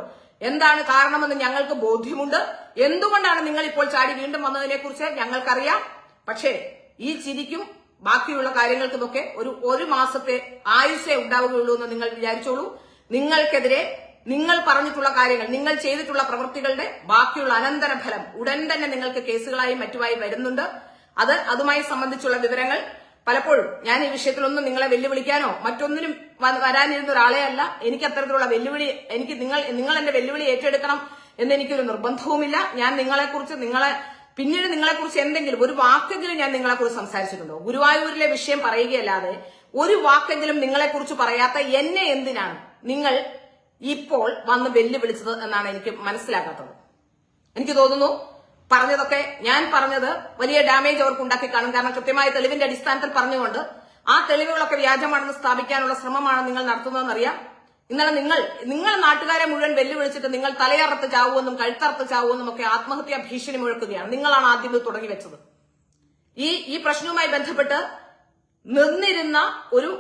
എന്താണ് കാരണമെന്ന് ഞങ്ങൾക്ക് ബോധ്യമുണ്ട്. എന്തുകൊണ്ടാണ് നിങ്ങൾ ഇപ്പോൾ ചാടി വീണ്ടും വന്നതിനെ കുറിച്ച് ഞങ്ങൾക്കറിയാം. പക്ഷേ ഈ ചിരിക്കും ബാക്കിയുള്ള കാര്യങ്ങൾക്കുമൊക്കെ ഒരു ഒരു മാസത്തെ ആയുസേ ഉണ്ടാവുകയുള്ളൂ എന്ന് നിങ്ങൾ വിചാരിച്ചോളൂ. നിങ്ങൾക്കെതിരെ നിങ്ങൾ പറഞ്ഞിട്ടുള്ള കാര്യങ്ങൾ നിങ്ങൾ ചെയ്തിട്ടുള്ള പ്രവൃത്തികളുടെ ബാക്കിയുള്ള അനന്തരഫലം ഉടൻ തന്നെ നിങ്ങൾക്ക് കേസുകളായി മറ്റുമായി വരുന്നുണ്ട്. അത് അതുമായി സംബന്ധിച്ചുള്ള വിവരങ്ങൾ പലപ്പോഴും ഞാൻ ഈ വിഷയത്തിലൊന്നും നിങ്ങളെ വെല്ലുവിളിക്കാനോ മറ്റൊന്നിനും വരാനിരുന്ന ഒരാളെ അല്ല. എനിക്ക് അത്തരത്തിലുള്ള വെല്ലുവിളി എനിക്ക് നിങ്ങൾ നിങ്ങൾ എന്റെ വെല്ലുവിളി ഏറ്റെടുക്കണം എന്ന് എനിക്കൊരു നിർബന്ധവുമില്ല. ഞാൻ നിങ്ങളെക്കുറിച്ച് നിങ്ങളെ പിന്നീട് നിങ്ങളെ കുറിച്ച് എന്തെങ്കിലും ഒരു വാക്കെങ്കിലും ഞാൻ നിങ്ങളെ നിങ്ങളെക്കുറിച്ച് സംസാരിച്ചിട്ടുണ്ടോ? ഗുരുവായൂരിലെ വിഷയം പറയുകയല്ലാതെ ഒരു വാക്കെങ്കിലും നിങ്ങളെക്കുറിച്ച് പറയാത്ത എന്നെ എന്തിനാണ് നിങ്ങൾ ഇപ്പോൾ വന്ന് വെല്ലുവിളിച്ചത് എന്നാണ് എനിക്ക് മനസ്സിലാകാത്തത്. എനിക്ക് തോന്നുന്നു പറഞ്ഞതൊക്കെ ഞാൻ പറഞ്ഞത് വലിയ ഡാമേജ് അവർക്ക് ഉണ്ടാക്കി കാണും. കാരണം കൃത്യമായ തെളിവിന്റെ അടിസ്ഥാനത്തിൽ പറഞ്ഞുകൊണ്ട് ആ തെളിവുകളൊക്കെ വ്യാജമാണെന്ന് സ്ഥാപിക്കാനുള്ള ശ്രമമാണ് നിങ്ങൾ നടത്തുന്നതെന്നറിയാം. ഇന്നലെ നിങ്ങൾ നിങ്ങൾ നാട്ടുകാരെ മുഴുവൻ വെല്ലുവിളിച്ചിട്ട് നിങ്ങൾ തലയറത്ത് ചാവുമെന്നും കഴുത്തറത്ത് ചാവുമെന്നും ഒക്കെ ആത്മഹത്യാ ഭീഷണി മുഴക്കുകയാണ്. നിങ്ങളാണ് ആദ്യം ഇത് തുടങ്ങി വെച്ചത് ഈ ഈ പ്രശ്നവുമായി ബന്ധപ്പെട്ട് നിന്നിരുന്ന ഒരു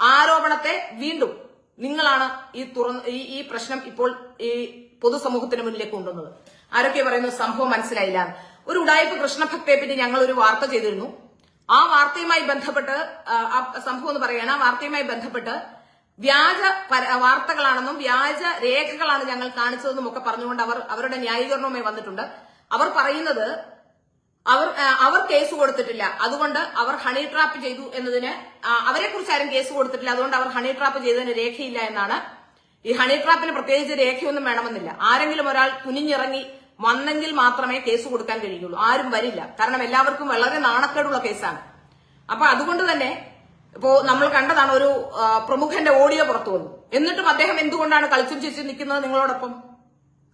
ആരോപണത്തെ വീണ്ടും നിങ്ങളാണ് ഈ തുറന്ന് ഈ ഈ പ്രശ്നം ഇപ്പോൾ ഈ പൊതുസമൂഹത്തിന് മുന്നിലേക്ക് കൊണ്ടുവന്നത്. ആരൊക്കെ പറയുന്നു സംഭവം മനസ്സിലായില്ല ഒരു ഉടായ്പ കൃഷ്ണഭക്തയെ പറ്റി ഞങ്ങൾ ഒരു വാർത്ത ചെയ്തിരുന്നു. ആ വാർത്തയുമായി ബന്ധപ്പെട്ട് ആ സംഭവം എന്ന് പറയുകയാണ് ആ വാർത്തയുമായി ബന്ധപ്പെട്ട് വ്യാജ വാർത്തകളാണെന്നും വ്യാജ രേഖകളാണ് ഞങ്ങൾ കാണിച്ചതെന്നും ഒക്കെ പറഞ്ഞുകൊണ്ട് അവർ അവരുടെ ന്യായീകരണവുമായി വന്നിട്ടുണ്ട്. അവർ പറയുന്നത് അവർ അവർ കേസ് കൊടുത്തിട്ടില്ല. അതുകൊണ്ട് അവർ ഹണി ട്രാപ്പ് ചെയ്തു എന്നതിന് അവരെ കുറിച്ച് ആരും കേസ് കൊടുത്തിട്ടില്ല. അതുകൊണ്ട് അവർ ഹണി ട്രാപ്പ് ചെയ്തതിന് രേഖയില്ല എന്നാണ്. ഈ ഹണി ട്രാപ്പിന് പ്രത്യേകിച്ച് രേഖയൊന്നും വേണമെന്നില്ല. ആരെങ്കിലും ഒരാൾ കുനിഞ്ഞിറങ്ങി വന്നെങ്കിൽ മാത്രമേ കേസ് കൊടുക്കാൻ കഴിയുള്ളൂ. ആരും വരില്ല. കാരണം എല്ലാവർക്കും വളരെ നാണക്കേടുള്ള കേസാണ്. അപ്പൊ അതുകൊണ്ട് തന്നെ ഇപ്പോ നമ്മൾ കണ്ടതാണ് ഒരു പ്രമുഖന്റെ ഓഡിയോ പുറത്തു വന്നു. എന്നിട്ടും അദ്ദേഹം എന്തുകൊണ്ടാണ് കളിച്ചും ചിരിച്ചും നിൽക്കുന്നത് നിങ്ങളോടൊപ്പം?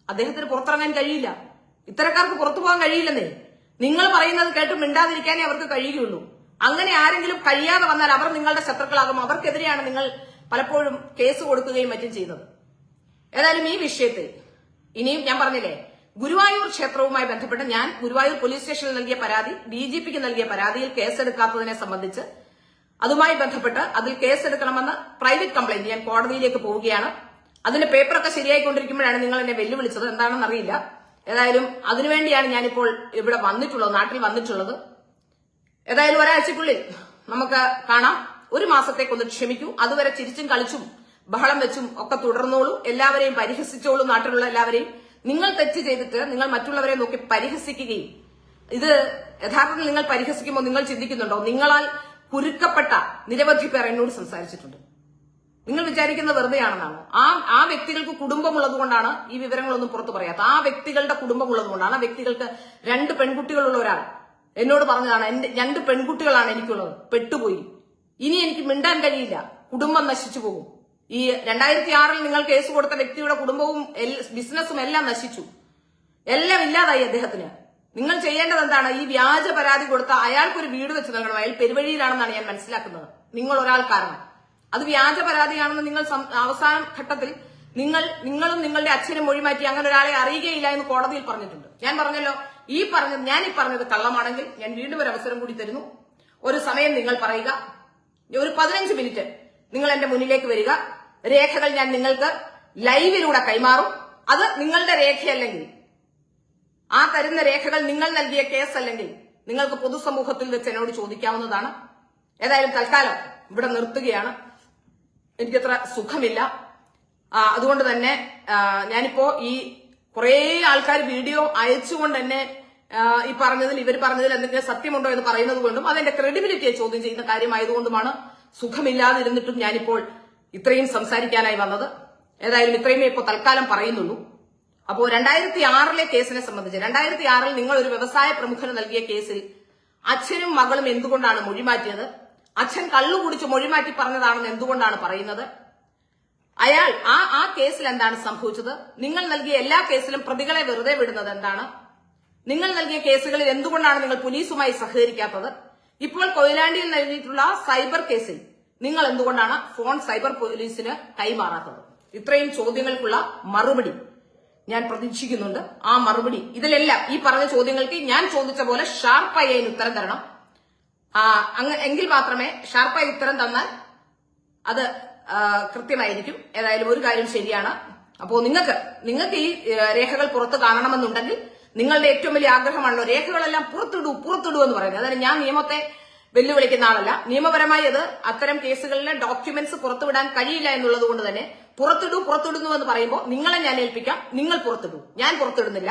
അദ്ദേഹത്തിന് പുറത്തിറങ്ങാൻ കഴിയില്ല. ഇത്തരക്കാർക്ക് പുറത്തു പോകാൻ കഴിയില്ലെന്നേ. നിങ്ങൾ പറയുന്നത് കേട്ട് മിണ്ടാതിരിക്കാനേ അവർക്ക് കഴിയുകയുള്ളൂ. അങ്ങനെ ആരെങ്കിലും കഴിയാതെ വന്നാൽ അവർ നിങ്ങളുടെ ശത്രുക്കളാകും. അവർക്കെതിരെയാണ് നിങ്ങൾ പലപ്പോഴും കേസ് കൊടുക്കുകയും മറ്റും ചെയ്യുന്നത് ഏതായാലും ഈ വിഷയത്തിൽ ഇനിയും ഞാൻ പറഞ്ഞില്ലേ ഗുരുവായൂർ ക്ഷേത്രവുമായി ബന്ധപ്പെട്ട് ഞാൻ ഗുരുവായൂർ പോലീസ് സ്റ്റേഷനിൽ നൽകിയ പരാതി ഡി നൽകിയ പരാതിയിൽ കേസെടുക്കാത്തതിനെ സംബന്ധിച്ച് അതുമായി ബന്ധപ്പെട്ട് അതിൽ കേസെടുക്കണമെന്ന് പ്രൈവറ്റ് കംപ്ലൈന്റ് ഞാൻ കോടതിയിലേക്ക് പോവുകയാണ്. അതിന്റെ പേപ്പറൊക്കെ ശരിയായിക്കൊണ്ടിരിക്കുമ്പോഴാണ് നിങ്ങൾ എന്നെ വെല്ലുവിളിച്ചത്. എന്താണെന്ന് അറിയില്ല. ഏതായാലും അതിനുവേണ്ടിയാണ് ഞാനിപ്പോൾ ഇവിടെ വന്നിട്ടുള്ളത് നാട്ടിൽ വന്നിട്ടുള്ളത്. ഏതായാലും ഒരാഴ്ചക്കുള്ളിൽ നമുക്ക് കാണാം. ഒരു മാസത്തേക്കൊന്ന് ക്ഷമിക്കൂ. അതുവരെ ചിരിച്ചും കളിച്ചും ബഹളം വെച്ചും ഒക്കെ തുടർന്നോളൂ. എല്ലാവരെയും പരിഹസിച്ചോളൂ നാട്ടിലുള്ള എല്ലാവരെയും. നിങ്ങൾ തെറ്റ് ചെയ്തിട്ട് നിങ്ങൾ മറ്റുള്ളവരെ നോക്കി പരിഹസിക്കുകയും ഇത് യഥാർത്ഥത്തിൽ നിങ്ങൾ പരിഹസിക്കുമ്പോൾ നിങ്ങൾ ചിന്തിക്കുന്നുണ്ടോ? നിങ്ങളാൽ കുരുക്കപ്പെട്ട നിരവധി പേർ എന്നോട് സംസാരിച്ചിട്ടുണ്ട്. നിങ്ങൾ വിചാരിക്കുന്നത് വെറുതെയാണെന്നാണോ? ആ ആ വ്യക്തികൾക്ക് കുടുംബമുള്ളത് കൊണ്ടാണ് ഈ വിവരങ്ങളൊന്നും പുറത്തു പറയാത്ത ആ വ്യക്തികളുടെ കുടുംബമുള്ളത് കൊണ്ടാണ് ആ വ്യക്തികൾക്ക് രണ്ട് പെൺകുട്ടികളുള്ള ഒരാൾ എന്നോട് പറഞ്ഞതാണ് എന്റെ രണ്ട് പെൺകുട്ടികളാണ് എനിക്കുള്ളത്. പെട്ടുപോയി. ഇനി എനിക്ക് മിണ്ടാൻ കഴിയില്ല. കുടുംബം നശിച്ചു പോകും. ഈ രണ്ടായിരത്തി ആറിൽ നിങ്ങൾ കേസ് കൊടുത്ത വ്യക്തിയുടെ കുടുംബവും ബിസിനസ്സും എല്ലാം നശിച്ചു. എല്ലാം ഇല്ലാതായി അദ്ദേഹത്തിന്. നിങ്ങൾ ചെയ്യേണ്ടത് എന്താണ് ഈ വ്യാജ പരാതി കൊടുത്ത അയാൾക്കൊരു വീട് വെച്ച് നൽകണം. അയാൾ പെരുവഴിയിലാണെന്നാണ് ഞാൻ മനസ്സിലാക്കുന്നത്. നിങ്ങൾ ഒരാൾ കാരണം. അത് വ്യാജ പരാതിയാണെന്ന് നിങ്ങൾ അവസാന ഘട്ടത്തിൽ നിങ്ങൾ നിങ്ങളും നിങ്ങളുടെ അച്ഛനും മൊഴിമാറ്റി അങ്ങനെ ഒരാളെ അറിയുകയില്ല എന്ന് കോടതിയിൽ പറഞ്ഞിട്ടുണ്ട്. ഞാൻ പറഞ്ഞല്ലോ ഈ പറഞ്ഞത് ഞാൻ ഈ പറഞ്ഞത് കള്ളമാണെങ്കിൽ ഞാൻ വീണ്ടും ഒരു അവസരം കൂടി തരുന്നു. ഒരു സമയം നിങ്ങൾ പറയുക. ഒരു പതിനഞ്ച് മിനിറ്റ് നിങ്ങൾ എന്റെ മുന്നിലേക്ക് വരിക. രേഖകൾ ഞാൻ നിങ്ങൾക്ക് ലൈവിലൂടെ കൈമാറും. അത് നിങ്ങളുടെ രേഖയല്ലെങ്കിൽ ആ തരുന്ന രേഖകൾ നിങ്ങൾ നൽകിയ കേസ് അല്ലെങ്കിൽ നിങ്ങൾക്ക് പൊതുസമൂഹത്തിൽ വെച്ച് എന്നോട് ചോദിക്കാവുന്നതാണ്. ഏതായാലും തൽക്കാലം ഇവിടെ നിർത്തുകയാണ്. എനിക്കത്ര സുഖമില്ല. അതുകൊണ്ട് തന്നെ ഞാനിപ്പോ ഈ കുറേ ആൾക്കാർ വീഡിയോ അയച്ചുകൊണ്ട് തന്നെ ഈ പറഞ്ഞതിൽ ഇവർ പറഞ്ഞതിൽ എന്തെങ്കിലും സത്യമുണ്ടോ എന്ന് പറയുന്നത് കൊണ്ടും അതെന്റെ ക്രെഡിബിലിറ്റിയെ ചോദ്യം ചെയ്യുന്ന കാര്യമായതുകൊണ്ടുമാണ് സുഖമില്ലാതിരുന്നിട്ടും ഞാനിപ്പോൾ ഇത്രയും സംസാരിക്കാനായി വന്നത്. ഏതായാലും ഇത്രയുമേ ഇപ്പോൾ തൽക്കാലം പറയുന്നുള്ളൂ. അപ്പോ രണ്ടായിരത്തി ആറിലെ കേസിനെ സംബന്ധിച്ച് രണ്ടായിരത്തി ആറിൽ നിങ്ങൾ ഒരു വ്യവസായ പ്രമുഖന് നൽകിയ കേസിൽ അച്ഛനും മകളും എന്തുകൊണ്ടാണ് മൊഴിമാറ്റിയത്? അച്ഛൻ കള്ളു കുടിച്ച് മൊഴിമാറ്റി പറഞ്ഞതാണെന്ന് എന്തുകൊണ്ടാണ് പറയുന്നത്? അയാൾ ആ ആ കേസിൽ എന്താണ് സംഭവിച്ചത്? നിങ്ങൾ നൽകിയ എല്ലാ കേസിലും പ്രതികളെ വെറുതെ വിടുന്നത് എന്താണ്? നിങ്ങൾ നൽകിയ കേസുകളിൽ എന്തുകൊണ്ടാണ് നിങ്ങൾ പോലീസുമായി സഹകരിക്കാത്തത്? ഇപ്പോൾ കൊയിലാണ്ടിയിൽ നൽകിയിട്ടുള്ള സൈബർ കേസിൽ നിങ്ങൾ എന്തുകൊണ്ടാണ് ഫോൺ സൈബർ പോലീസിന് കൈമാറാത്തത്? ഇത്രയും ചോദ്യങ്ങൾക്കുള്ള മറുപടി ഞാൻ പ്രതീക്ഷിക്കുന്നുണ്ട്. ആ മറുപടി ഇതിലെല്ലാം ഈ പറഞ്ഞ ചോദ്യങ്ങൾക്ക് ഞാൻ ചോദിച്ച പോലെ ഷാർപ്പായി അതിന് ഉത്തരം തരണം. എങ്കിൽ മാത്രമേ ഷാർപ്പായി ഉത്തരം തന്നാൽ അത് കൃത്യമായിരിക്കും. ഏതായാലും ഒരു കാര്യം ശരിയാണ്. അപ്പോ നിങ്ങൾക്ക് നിങ്ങൾക്ക് ഈ രേഖകൾ പുറത്ത് കാണണമെന്നുണ്ടെങ്കിൽ നിങ്ങളുടെ ഏറ്റവും വലിയ ആഗ്രഹമാണല്ലോ രേഖകളെല്ലാം പുറത്തിടൂ പുറത്തിടൂ എന്ന് പറയുന്നത്. അതായത് ഞാൻ നിയമത്തെ വെല്ലുവിളിക്കുന്ന ആളല്ല. നിയമപരമായി അത് അത്തരം കേസുകളിലെ ഡോക്യുമെന്റ്സ് പുറത്തുവിടാൻ കഴിയില്ല എന്നുള്ളത് കൊണ്ട് തന്നെ പുറത്തിടൂ പുറത്തിടുന്നു എന്ന് പറയുമ്പോൾ നിങ്ങളെ ഞാൻ ഏൽപ്പിക്കാം നിങ്ങൾ പുറത്തിടൂ. ഞാൻ പുറത്തിടുന്നില്ല.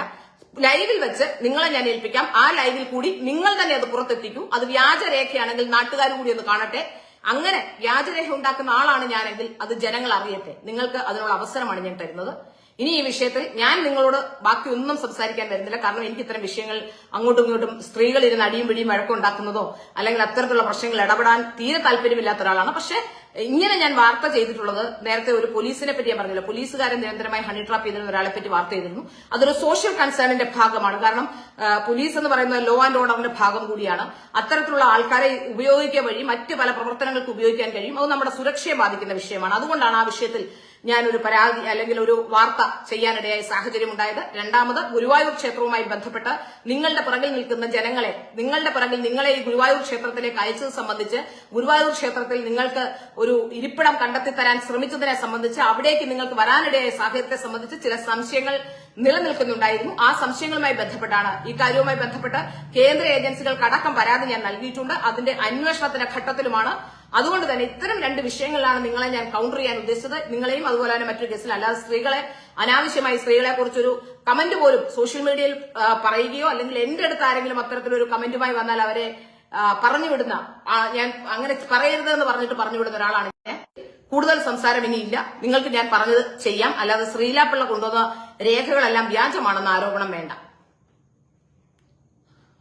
ലൈവിൽ വെച്ച് നിങ്ങളെ ഞാൻ ഏൽപ്പിക്കാം. ആ ലൈവിൽ കൂടി നിങ്ങൾ തന്നെ അത് പുറത്തെത്തിക്കൂ. അത് വ്യാജരേഖയാണെങ്കിൽ നാട്ടുകാർ കൂടി ഒന്ന് കാണട്ടെ. അങ്ങനെ വ്യാജരേഖ ഉണ്ടാക്കുന്ന ആളാണ് ഞാനെങ്കിൽ അത് ജനങ്ങൾ അറിയട്ടെ. നിങ്ങൾക്ക് അതിനുള്ള അവസരമാണ് ഞാൻ തരുന്നത്. ഇനി ഈ വിഷയത്തിൽ ഞാൻ നിങ്ങളോട് ബാക്കി ഒന്നും സംസാരിക്കാൻ വരുന്നില്ല. കാരണം എനിക്ക് ഇത്തരം വിഷയങ്ങൾ അങ്ങോട്ടും ഇങ്ങോട്ടും സ്ത്രീകൾ ഇരുന്ന് അടിയും പിടിയും വഴക്കുണ്ടാക്കുന്നതോ അല്ലെങ്കിൽ അത്തരത്തിലുള്ള പ്രശ്നങ്ങൾ ഇടപെടാൻ തീരെ താല്പര്യമില്ലാത്ത ഒരാളാണ്. പക്ഷെ ഇങ്ങനെ ഞാൻ വാർത്ത ചെയ്തിട്ടുള്ളത് നേരത്തെ ഒരു പോലീസിനെ പറ്റി ഞാൻ പറഞ്ഞില്ല. പോലീസുകാരൻ നിരന്തരമായി ഹണി ട്രാപ്പ് ചെയ്തിരുന്ന ഒരാളെ പറ്റി വാർത്ത ചെയ്തിരുന്നു. അതൊരു സോഷ്യൽ കൺസേണിന്റെ ഭാഗമാണ്. കാരണം പോലീസ് എന്ന് പറയുന്നത് ലോ ആൻഡ് ഓർഡറിന്റെ ഭാഗം കൂടിയാണ്. അത്തരത്തിലുള്ള ആൾക്കാരെ ഉപയോഗിക്കുക വഴി മറ്റ് പല പ്രവർത്തനങ്ങൾക്ക് ഉപയോഗിക്കാൻ കഴിയും. അത് നമ്മുടെ സുരക്ഷയെ ബാധിക്കുന്ന വിഷയമാണ്. അതുകൊണ്ടാണ് ആ വിഷയത്തിൽ ഞാനൊരു പരാതി അല്ലെങ്കിൽ ഒരു വാർത്ത ചെയ്യാനിടയായ സാഹചര്യം ഉണ്ടായത്. രണ്ടാമത് ഗുരുവായൂർ ക്ഷേത്രവുമായി ബന്ധപ്പെട്ട് നിങ്ങളുടെ പുറകിൽ നിൽക്കുന്ന ജനങ്ങളെ നിങ്ങളുടെ പുറകിൽ നിങ്ങളെ ഈ ഗുരുവായൂർ ക്ഷേത്രത്തിലേക്ക് അയച്ചത് സംബന്ധിച്ച് ഗുരുവായൂർ ക്ഷേത്രത്തിൽ നിങ്ങൾക്ക് ഒരു ഇരിപ്പിടം കണ്ടെത്തി തരാൻ ശ്രമിച്ചതിനെ സംബന്ധിച്ച് അവിടേക്ക് നിങ്ങൾക്ക് വരാനിടയായ സാഹചര്യത്തെ സംബന്ധിച്ച് ചില സംശയങ്ങൾ നിലനിൽക്കുന്നുണ്ടായിരുന്നു. ആ സംശയങ്ങളുമായി ബന്ധപ്പെട്ടാണ്. ഈ കാര്യവുമായി ബന്ധപ്പെട്ട് കേന്ദ്ര ഏജൻസികൾക്കടക്കം പരാതി ഞാൻ നൽകിയിട്ടുണ്ട്. അതിന്റെ അന്വേഷണത്തിന്റെ ഘട്ടത്തിലുമാണ് അതുകൊണ്ട് തന്നെ ഇത്തരം രണ്ട് വിഷയങ്ങളിലാണ് നിങ്ങളെ ഞാൻ കൗണ്ടർ ചെയ്യാൻ ഉദ്ദേശിച്ചത്. നിങ്ങളെയും അതുപോലെ തന്നെ മറ്റൊരു കേസിൽ അല്ലാതെ സ്ത്രീകളെ അനാവശ്യമായി സ്ത്രീകളെ കുറിച്ചൊരു കമന്റ് പോലും സോഷ്യൽ മീഡിയയിൽ പറയുകയോ അല്ലെങ്കിൽ എന്റെ അടുത്ത് ആരെങ്കിലും അത്തരത്തിലൊരു കമന്റുമായി വന്നാൽ അവരെ പറഞ്ഞു വിടുന്ന ഞാൻ അങ്ങനെ പറയരുത് എന്ന് പറഞ്ഞിട്ട് പറഞ്ഞു വിടുന്ന ഒരാളാണ് ഞാൻ. കൂടുതൽ സംസാരം ഇനിയില്ല. നിങ്ങൾക്ക് ഞാൻ പറഞ്ഞത് ചെയ്യാം. അല്ലാതെ ശ്രീലാപ്പിള്ള കൊണ്ടുവന്ന രേഖകളെല്ലാം വ്യാജമാണെന്ന ആരോപണം വേണ്ട.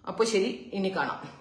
അപ്പൊ ശരി ഇനി കാണാം.